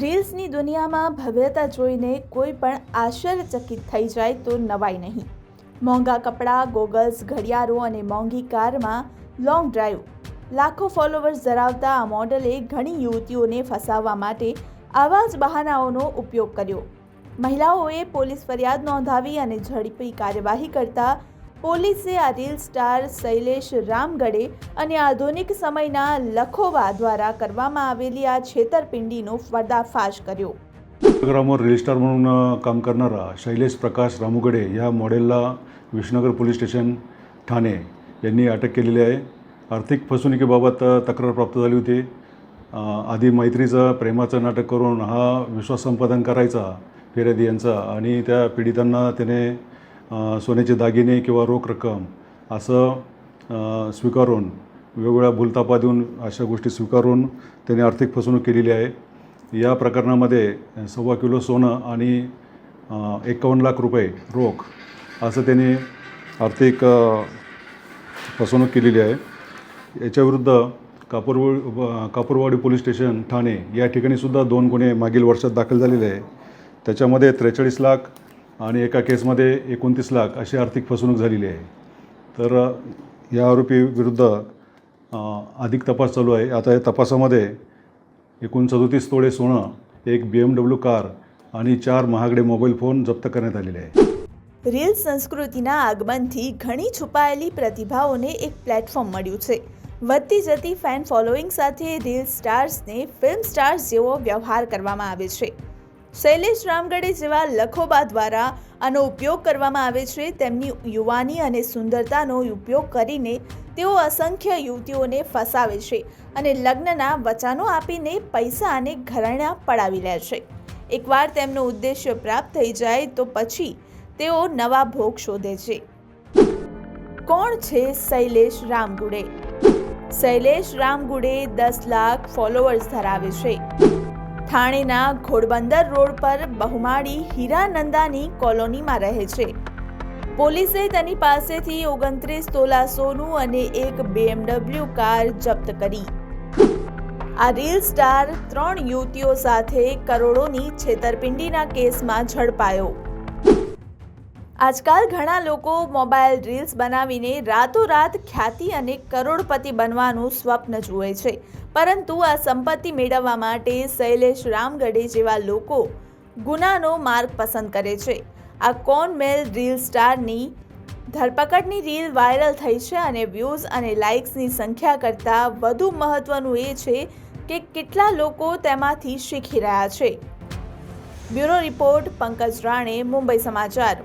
રીલ્સની દુનિયામાં ભવ્યતા જોઈને કોઈ પણ આશ્ચર્યચકિત થઈ જાય તો નવાઈ નહીં. મોંઘા કપડાં ગોગલ્સ ઘડિયાળો અને મોંઘી કારમાં લોંગ ડ્રાઈવ લાખો ફોલોવર્સ ધરાવતા આ મોડલે ઘણી યુવતીઓને ફસાવવા માટે આવા જ બહાનાઓનો ઉપયોગ કર્યો. મહિલાઓએ પોલીસ ફરિયાદ નોંધાવી અને ઝડપી કાર્યવાહી કરતા પોલીસે આ રીલ સ્ટાર શૈલેષ રામગડે અને આધુનિક સમયના લખોવા દ્વારા કરવામાં આવેલી આ છેતરપિંડીનો पर्दाफाश કર્યો इंस्टाग्रामवर रील स्टार म्हणून अ, काम करणारा शैलेश प्रकाश रामुगडे या मॉडेलला विष्णुनगर पोलीस स्टेशन ठाणे यांनी अटक केलेली आहे आर्थिक फसवणुकीबाबत अ, तक्रार प्राप्त झाली होती अ, आधी मैत्रीचं प्रेमाचं नाटक करून हा विश्वास संपादन करायचा फिर्यादी यांचा आणि त्या पीडितांना त्याने अ, सोन्याचे दागिने किंवा रोख रक्कम असं स्वीकारून वेगवेगळ्या भूलतापा देऊन अशा गोष्टी स्वीकारून त्याने आर्थिक फसवणूक केलेली आहे. या प्रकरणामध्ये सव्वा किलो सोनं आणि एकावन्न लाख रुपये रोख असं त्यांनी आर्थिक फसवणूक केलेली आहे. याच्याविरुद्ध कापूरवा कापूरवाडी पोलीस स्टेशन ठाणे या ठिकाणीसुद्धा दोन गुन्हे मागील वर्षात दाखल झालेले आहे. त्याच्यामध्ये त्रेचाळीस लाख आणि एका केसमध्ये एकोणतीस लाख अशी आर्थिक फसवणूक झालेली आहे तर अ, या आरोपीविरुद्ध अ, अधिक तपास चालू आहे आता या तपासामध्ये एकूण सदोतीस तोळे सोनं एक बी एम डब्ल्यू कार आणि चार महागडे मोबाईल फोन जप्त करण्यात आलेले आहे રીલ સંસ્કૃતિના આગમનથી ઘણી છુપાયેલી પ્રતિભાઓને એક પ્લેટફોર્મ મળ્યું છે વધતી જતી ફેન ફોલોઈંગ સાથે રીલ સ્ટાર્સને ફિલ્મ સ્ટાર્સ જેવો વ્યવહાર કરવામાં આવે છે શૈલેષ રામગઢે જેવા લખોબા દ્વારા આનો ઉપયોગ કરવામાં આવે છે, તેમની યુવાની અને સુંદરતાનો ઉપયોગ કરીને તેઓ અસંખ્ય યુવતીઓને ફસાવે છે અને લગ્નના વચનો આપીને પૈસા અને ઘરેણાં પડાવી લે છે. એકવાર તેમનો ઉદ્દેશ્ય પ્રાપ્ત થઈ જાય તો પછી તેઓ નવા ભોગ શોધે છે. કોણ છે શૈલેષ રામગુડે? શૈલેષ રામગુડે દસ લાખ ફોલોઅર્સ ધરાવે છે. ઠાણેના ઘોડબંદર રોડ પર બહુમાળી હીરાનંદાની કોલોનીમાં રહે છે. પોલીસે તેની પાસેથી ઓગણત્રીસ તોલા સોનું અને એક બીએમડબલ્યુ કાર જપ્ત કરી. આ રીલ સ્ટાર ત્રણ યુવતીઓ સાથે કરોડોની છેતરપિંડીના કેસમાં ઝડપાયો. આજકાલ ઘણા લોકો મોબાઈલ રીલ્સ બનાવીને રાતોરાત ખ્યાતિ અને કરોડપતિ બનવાનું સ્વપ્ન જુએ છે. પરંતુ આ સંપત્તિ મેળવવા માટે શૈલેષ રામગઢે જેવા લોકો ગુનાનો માર્ગ પસંદ કરે છે. આ કોન મેલ રીલ સ્ટારની ધરપકડની રીલ વાયરલ થઈ છે અને વ્યૂઝ અને લાઇક્સની સંખ્યા કરતાં વધુ મહત્વનું એ છે કે કેટલા લોકો તેમાંથી શીખી રહ્યા છે. બ્યુરો રિપોર્ટ પંકજ રાણે, મુંબઈ સમાચાર.